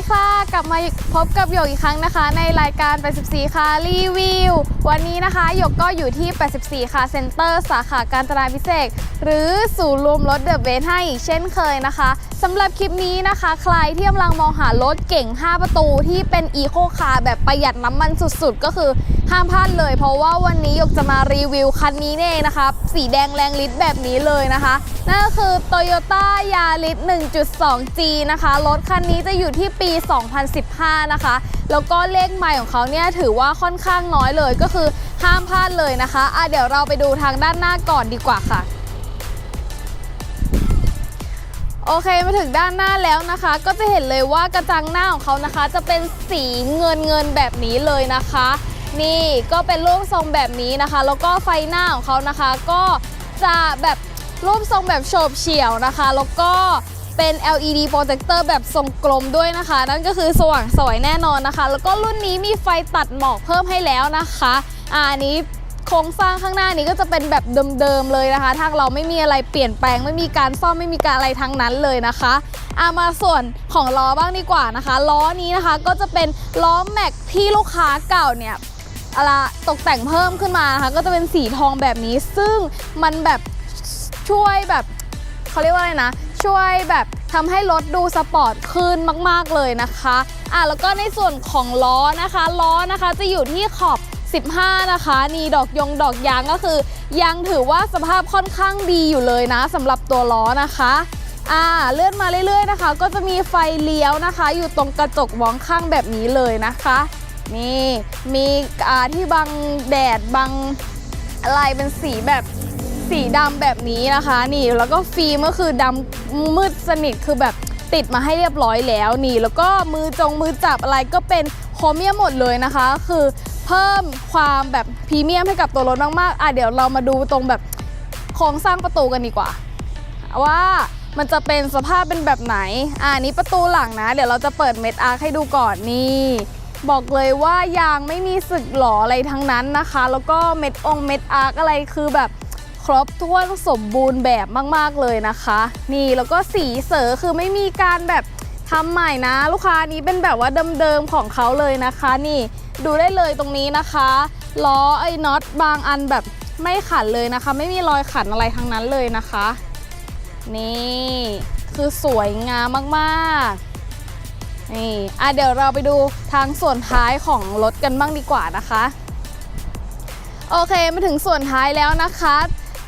ดีค่ะ กลับมาพบกับหยกอีกครั้งนะคะ ในรายการ 84 ค่ะรีวิว วันนี้นะคะหยกก็อยู่ที่ 84 ค่ะเซ็นเตอร์สาขาการจนาพิเศษ หรือศูนย์รวมรถเดอะเบนให้อีกเช่นเคยนะคะสำหรับคลิปนี้นะคะ ใครที่กำลังมองหารถเก่ง 5 ประตูที่เป็นอีโคคาร์แบบประหยัดน้ำมันสุดๆ ก็คือ ห้ามพลาดเลย เพราะว่าวันนี้ยกจะมารีวิวคันนี้นี่เองนะคะ สีแดงแรงฤทธิ์แบบนี้เลยนะคะนั่นก็คือ Toyota Yaris 1.2G นะคะรถคันนี้จะอยู่ที่ปี 2015 นะคะ แล้วก็เลขใหม่ของเขาเนี่ยถือว่าค่อนข้างน้อยเลยก็คือห้ามพลาดเลยนะคะอะเดี๋ยวเราไปดูทางด้านหน้าก่อนดีกว่าค่ะโอเคมาถึงด้านหน้าแล้วนะคะ ก็จะเห็นเลยว่ากระจังหน้าของเขานะคะ จะเป็นสีเงินเงินแบบนี้เลยนะคะ นี่ก็เป็นรูปทรงแบบนี้นะคะ แล้วก็ไฟหน้าของเขานะคะ ก็จะแบบรูปทรงแบบโฉบเฉี่ยวนะคะ แล้วก็เป็น LED โปรเจคเตอร์แบบทรงกลมด้วยนะคะ นั่นก็คือสว่างสวยแน่นอนนะคะ แล้วก็รุ่นนี้มีไฟตัดหมอกเพิ่มให้แล้วนะคะอะอันนี้โครงสร้างข้างหน้านี้ก็จะเป็นแบบเดิมๆเลยนะคะ ทางเราไม่มีอะไรเปลี่ยนแปลง ไม่มีการซ่อมไม่มีการอะไรทั้งนั้นเลยนะคะอามาส่วนของล้อบ้างดีกว่านะคะ ล้อนี้นะคะก็จะเป็นล้อแม็กที่ลูกค้าเก่าเนี่ย อะไรตกแต่งเพิ่มขึ้นมานะคะก็จะเป็นสีทองแบบนี้ ซึ่งมันแบบช่วยแบบเขาเรียกว่าอะไรนะ ช่วยแบบทำให้รถดูสปอร์ตขึ้นมาก ๆ เลยนะคะอะแล้วก็ในส่วนของล้อนะคะล้อนะคะจะอยู่ที่ขอบ 15 นะคะ นี่ดอกยงดอกยางก็คือ ยังถือว่าสภาพค่อนข้างดีอยู่เลยนะสำหรับตัวล้อนะคะอ่าเลื่อนมาเรื่อย ๆ นะคะ ก็จะมีไฟเลี้ยวนะคะ อยู่ตรงกระจกมองข้างแบบนี้เลยนะคะ นี่มีอ่าที่บังแดดบังอะไรเป็นสีแบบสีดำแบบนี้นะคะนี่แล้วก็ฟิล์มก็คือดำมืดสนิทคือแบบติดมาให้เรียบร้อยแล้วนี่ แล้วก็มือจงมือจับอะไรก็เป็นโครเมียมหมดเลยนะคะ คือเพิ่มความแบบพรีเมียมให้กับตัวรถมากๆอะเดี๋ยวเรามาดูตรงแบบโครงสร้างประตูกันดีกว่า ว่ามันจะเป็นสภาพเป็นแบบไหน อ่านี้ประตูหลังนะ เดี๋ยวเราจะเปิดเม็ดอาร์คให้ดูก่อนนี่ บอกเลยว่ายางไม่มีสึกหลออะไรทั้งนั้นนะคะ แล้วก็เม็ดองเม็ดอาร์คอะไรคือแบบครบถ้วนสมบูรณ์แบบมาก ๆ เลยนะคะ นี่แล้วก็สีเสอคือไม่มีการแบบทำใหม่นะ ลูกค้านี้เป็นแบบว่าเดิมๆของเขาเลยนะคะ นี่ดูได้เลยตรงนี้นะคะล้อไอ้น็อตบางอันแบบไม่ขันเลยนะคะ ไม่มีรอยขันอะไรทั้งนั้นเลยนะคะ นี่คือสวยงามมากๆ นี่อะเดี๋ยวเราไปดูทางส่วนท้ายของรถกันบ้างดีกว่านะคะ โอเคมาถึงส่วนท้ายแล้วนะคะ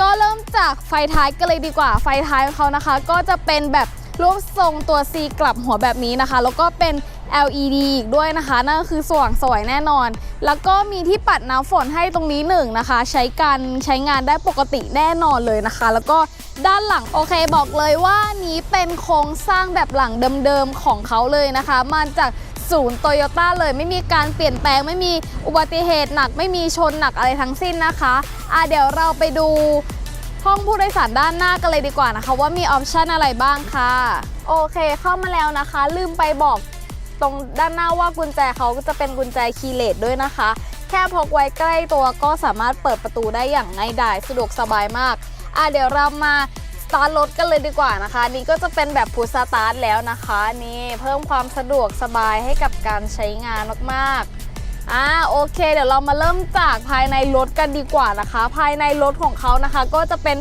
ก็เริ่มจากไฟท้ายกันเลยดีกว่า ไฟท้ายของเขานะคะ ก็จะเป็นแบบ รูปทรงตัว C กลับหัวแบบนี้นะคะ แล้วก็เป็น LED อีกด้วยนะคะ นั่นก็คือสว่างสวยแน่นอน แล้วก็มีที่ปัดน้ำฝนให้ตรงนี้หนึ่งนะคะ ใช้การใช้งานได้ปกติแน่นอนเลยนะคะ แล้วก็ด้านหลังโอเคบอกเลยว่านี้เป็นโครงสร้างแบบหลังเดิมๆของเขาเลยนะคะมาจากศูนย์โตโยต้าเลยไม่มีการเปลี่ยนแปลง ไม่มีอุบัติเหตุหนัก ไม่มีชนหนักอะไรทั้งสิ้นนะคะอะเดี๋ยวเราไปดู ห้องผู้โดยสารด้านหน้ากันเลยดีกว่านะคะ ว่ามีออปชันอะไรบ้างค่ะ โอเคเข้ามาแล้วนะคะ ลืมไปบอกตรงด้านหน้าว่ากุญแจเขาก็จะเป็นกุญแจคีย์เลสด้วยนะคะ แค่พกไว้ใกล้ตัวก็สามารถเปิดประตูได้อย่างง่ายดายสะดวกสบายมากอะเดี๋ยวเรามาสตาร์ทรถกันเลยดีกว่านะคะนี่ก็จะเป็นแบบพุชสตาร์ทแล้วนะคะ นี่เพิ่มความสะดวกสบายให้กับการใช้งานมากๆ อ่าโอเค เดี๋ยวเรามาเริ่มจากภายในรถกันดีกว่านะคะ ภายในรถของเขานะคะ ก็จะเป็น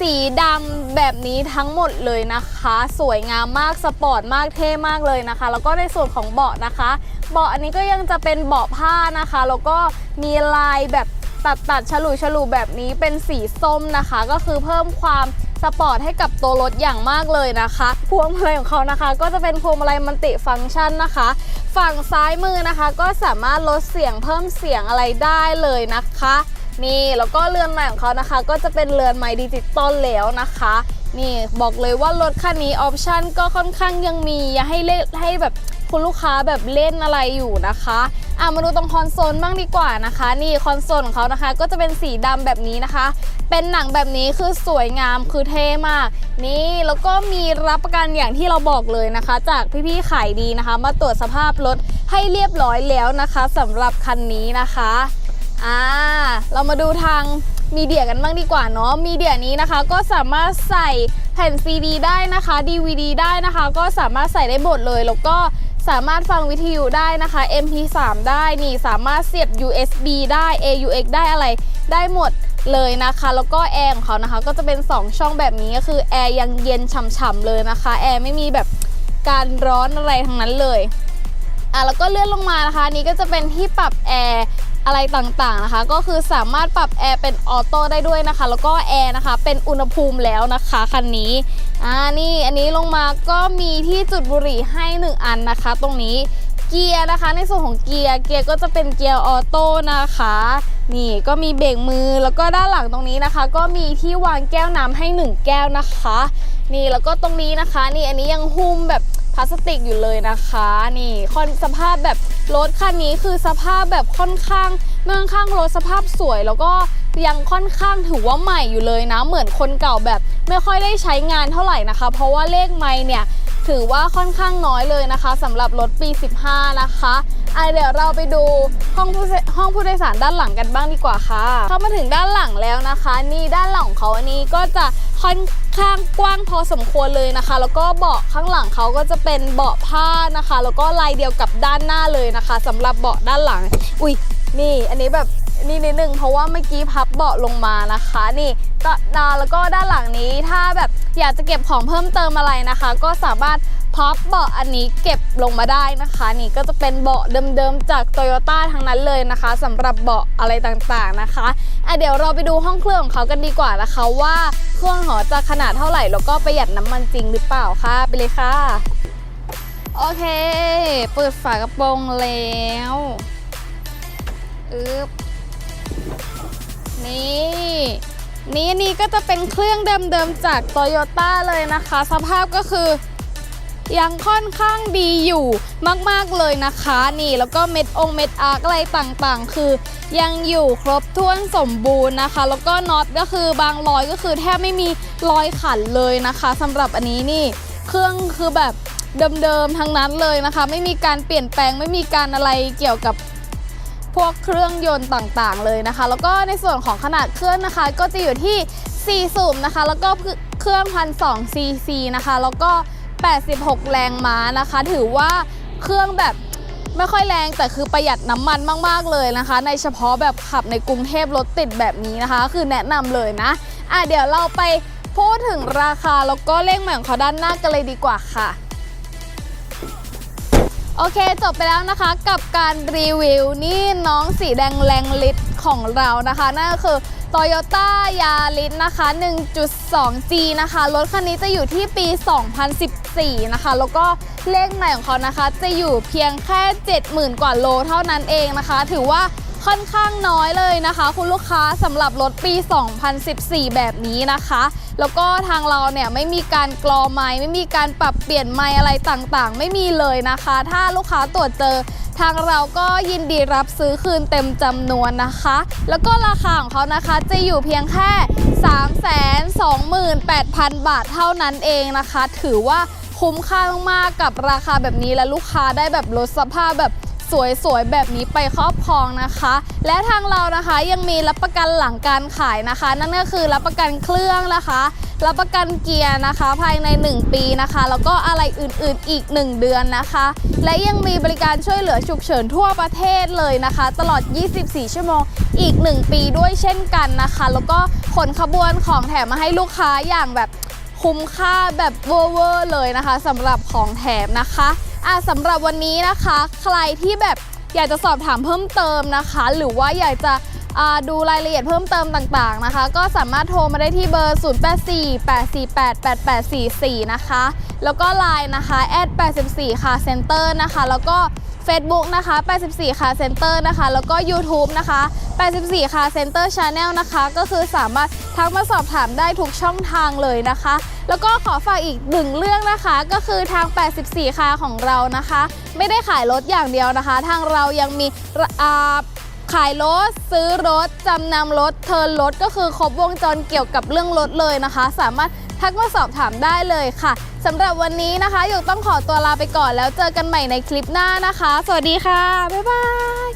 สีดำแบบนี้ทั้งหมดเลยนะคะ สวยงามมากสปอร์ตมากเท่มากเลยนะคะ แล้วก็ในส่วนของเบาะนะคะ เบาะอันนี้ก็ยังจะเป็นเบาะผ้านะคะ แล้วก็มีลายแบบตัดตัดฉลุฉลุแบบนี้เป็นสีส้มนะคะ ก็คือเพิ่มความ สปอร์ตให้กับตัวรถอย่างมากเลยนะคะ พวงมาลัยของเขานะคะ ก็จะเป็นพวงมาลัยมัลติฟังก์ชันนะคะ ฝั่งซ้ายมือนะคะ ก็สามารถลดเสียงเพิ่มเสียงอะไรได้เลยนะคะนี่แล้วก็เรือนใหม่ของเขานะคะ ก็จะเป็นเรือนใหม่ดิจิตอลแล้วนะคะ นี่บอกเลยว่ารถคันนี้ออปชั่นก็ค่อนข้างยังมีอย่าให้เล่นให้แบบคุณลูกค้าแบบเล่นอะไรอยู่นะคะ อะมาดูตรงคอนโซลบ้างดีกว่านะคะ นี่คอนโซลของเขานะคะ ก็จะเป็นสีดำแบบนี้นะคะ เป็นหนังแบบนี้คือสวยงามคือเท่มาก นี่แล้วก็มีรับประกันอย่างที่เราบอกเลยนะคะ จากพี่ๆขายดีนะคะ มาตรวจสภาพรถให้เรียบร้อยแล้วนะคะสำหรับคันนี้นะคะอ่าเรามาดูทางมีเดียกันบ้างดีกว่าเนาะมีเดียนี้นะคะก็สามารถใส่แผ่น CD ได้นะคะ DVD ได้นะคะ ก็สามารถใส่ได้หมดเลยแล้วก็ สามารถฟังวิทยุได้นะคะ MP3 ได้นี่สามารถเสียบ USB ได้ AUX ได้อะไรได้หมดเลยนะคะ แล้วก็แอร์ของเขานะคะ ก็จะเป็น 2 ช่องแบบนี้ก็คือแอร์ยังเย็นฉ่ำๆเลยนะคะแอร์ไม่มีแบบการร้อนอะไรทั้งนั้นเลยอะแล้วก็เลื่อนลงมานะคะนนี้ก็จะเป็นที่ปรับแอร์ อะไรต่างๆนะคะ ก็คือสามารถปรับแอร์เป็นออโต้ได้ด้วยนะคะ แล้วก็แอร์นะคะเป็นอุณหภูมิแล้วนะคะคันนี้อ่านี่อันนี้ลงมาก็มีที่จุดบุหรี่ให้ 1 อันนะคะ ตรงนี้เกียร์นะคะ ในส่วนของเกียร์เกียร์ก็จะเป็นเกียร์ออโต้นะคะ นี่ก็มีเบรกมือแล้วก็ด้านหลังตรงนี้นะคะ ก็มีที่วางแก้วน้ำให้ 1 แก้วนะคะ นี่แล้วก็ตรงนี้นะคะ นี่อันนี้ยังหุ้มแบบ ลาสติกอยู่เลยนะคะนี่ค่อนสภาพแบบรถคันนี้คือสภาพแบบค่อนข้างเมืองข้างรถสภาพสวย แล้วก็ยังค่อนข้างถือว่าใหม่อยู่เลยนะ เหมือนคนเก่าแบบไม่ค่อยได้ใช้งานเท่าไหร่นะคะ เพราะว่าเลขไม่เนี่ยถือว่าค่อนข้างน้อยเลยนะคะสำหรับรถปี 15 นะคะอะเดี๋ยวเราไปดูห้องผู้ห้องผู้โดยสารด้านหลังกันบ้างดีกว่าค่ะ เข้ามาถึงด้านหลังแล้วนะคะ นี่ด้านหลังเขาอันนี้ก็จะค่อน ข้างกว้างพอสมควรเลยนะคะ แล้วก็เบาะข้างหลังเขาก็จะเป็นเบาะผ้านะคะ แล้วก็ลายเดียวกับด้านหน้าเลยนะคะสำหรับเบาะด้านหลัง อุ้ยนี่ อันนี้แบบนี่นิดนึงเพราะว่าเมื่อกี้พับเบาะลงมานะคะ นี่ก็ดาแล้วก็ด้านหลังนี้ถ้าแบบอยากจะเก็บของเพิ่มเติมอะไรนะคะ ก็สามารถพับเบาะอันนี้เก็บลงมาได้นะคะ นี่ก็จะเป็นเบาะเดิมๆจาก t o y ยต้ทั้งนั้นเลยนะคะสำหรับเบาะอะไรต่างๆนะคะอะเดี๋ยวเราไปดูห้องเครื่องของเขากันดีกว่านะคะว่าเครื่องหอจะขนาดเท่าไหร่แล้วก็ประหยัดน้ำมันจริงหรือเปล่าค่ะไปเลยค่ะ โอเค เปิดฝากระโปรงแล้วอึ๊บนี่นี่นี่ก็จะเป็นเครื่องเดิมๆจาก t o y ยต้าเลยนะคะ สภาพก็คือ ยังค่อนข้างดีอยู่มากๆเลยนะคะนี่ แล้วก็เม็ดองเม็ดอาร์กอะไรต่างๆ คือ ยังอยู่ครบถ้วนสมบูรณ์นะคะ แล้วก็น็อตก็คือบางรอยก็คือแทบไม่มีรอยขันเลยนะคะสำหรับอันนี้นี่เครื่องคือแบบเดิมๆทั้งนั้นเลยนะคะ ไม่มีการเปลี่ยนแปลงไม่มีการอะไรเกี่ยวกับพวกเครื่องยนต์ต่างๆเลยนะคะ แล้วก็ในส่วนของขนาดเครื่องนะคะ ก็จะอยู่ที่ 4 สูบนะคะ แล้วก็เครื่องพันสองซีซีนะคะ แล้วก็ 86 แรงม้านะคะ ถือว่าเครื่องแบบไม่ค่อยแรงแต่คือประหยัดน้ำมันมาก ๆ เลยนะคะ ในเฉพาะแบบขับในกรุงเทพรถติดแบบนี้นะคะ คือแนะนำเลยนะอะเดี๋ยวเราไปพูดถึงราคาแล้วก็เลขใหม่ของเขาด้านหน้ากันเลยดีกว่าค่ะโอเค จบไปแล้วนะคะกับการรีวิวนี่น้องสีแดงแรงลิตรของเรานะคะ นั่นก็คือ Toyota Yaris นะคะ 1.2G นะคะ รถคันนี้จะอยู่ที่ปี 2014 นะคะ แล้วก็เลขใหม่ของเขานะคะ จะอยู่เพียงแค่ 70,000 กว่าโลเท่านั้นเองนะคะ ถือว่า ค่อนข้างน้อยเลยนะคะ คุณลูกค้าสำหรับรถปี 2014 แบบนี้นะคะ แล้วก็ทางเราเนี่ยไม่มีการกรอไม้ไม่มีการปรับเปลี่ยนไม้อะไรต่างๆ ไม่มีเลยนะคะ ถ้าลูกค้าตรวจเจอทางเราก็ยินดีรับซื้อคืนเต็มจำนวนนะคะ แล้วก็ราคาของเขานะคะจะอยู่เพียงแค่ 328,000 บาทเท่านั้นเองนะคะ ถือว่าคุ้มค่ามากๆกับราคาแบบนี้และลูกค้าได้แบบลดสภาพแบบ สวยๆ แบบนี้ไปครอบครองนะคะ และทางเรานะคะยังมีรับประกันหลังการขายนะคะ นั่นก็คือรับประกันเครื่องนะคะ รับประกันเกียร์นะคะ ภายใน 1 ปีนะคะ แล้วก็อะไรอื่นๆอีก 1 เดือนนะคะ และยังมีบริการช่วยเหลือฉุกเฉินทั่วประเทศเลยนะคะ ตลอด 24 ชั่วโมงอีก 1 ปีด้วยเช่นกันนะคะ แล้วก็ขนขบวนของแถมมาให้ลูกค้าอย่างแบบคุ้มค่าแบบเวอร์เลยนะคะสำหรับของแถมนะคะ อะสำหรับวันนี้นะคะ ใครที่แบบอยากจะสอบถามเพิ่มเติมนะคะ หรือว่าอยากจะดูรายละเอียดเพิ่มเติมต่างๆนะคะ ก็สามารถโทรมาได้ที่เบอร์ 0848488844 นะคะ แล้วก็ Line นะคะ @84 ค่ะเซ็นเตอร์นะคะ แล้วก็ Facebook นะคะ 84ค่ะ Center นะคะ แล้วก็ YouTube นะคะ 84ค่ะ Center Channel นะคะ ก็คือสามารถทักมาสอบถามได้ทุกช่องทางเลยนะคะ แล้วก็ขอฝากอีกหนึ่งเรื่องนะคะ ก็คือทาง 84 คาของเรานะคะ ไม่ได้ขายรถอย่างเดียวนะคะ ทางเรายังมีขายรถ ซื้อรถ จำนำรถ เทิร์นรถ ก็คือครบวงจรเกี่ยวกับเรื่องรถเลยนะคะ สามารถ ทักมาสอบถามได้เลยค่ะสำหรับวันนี้นะคะหยกต้องขอตัวลาไปก่อนแล้วเจอกันใหม่ในคลิปหน้านะคะ สวัสดีค่ะ บ๊ายบาย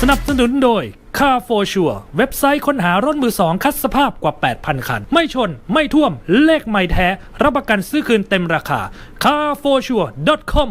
สนับสนุนโดย Car for Sure เว็บไซต์ค้นหารถมือสองคัดสภาพกว่า 8,000 คัน ไม่ชน ไม่ท่วม เลขไม่แท้ รับประกันซื้อคืนเต็มราคา carforsure.com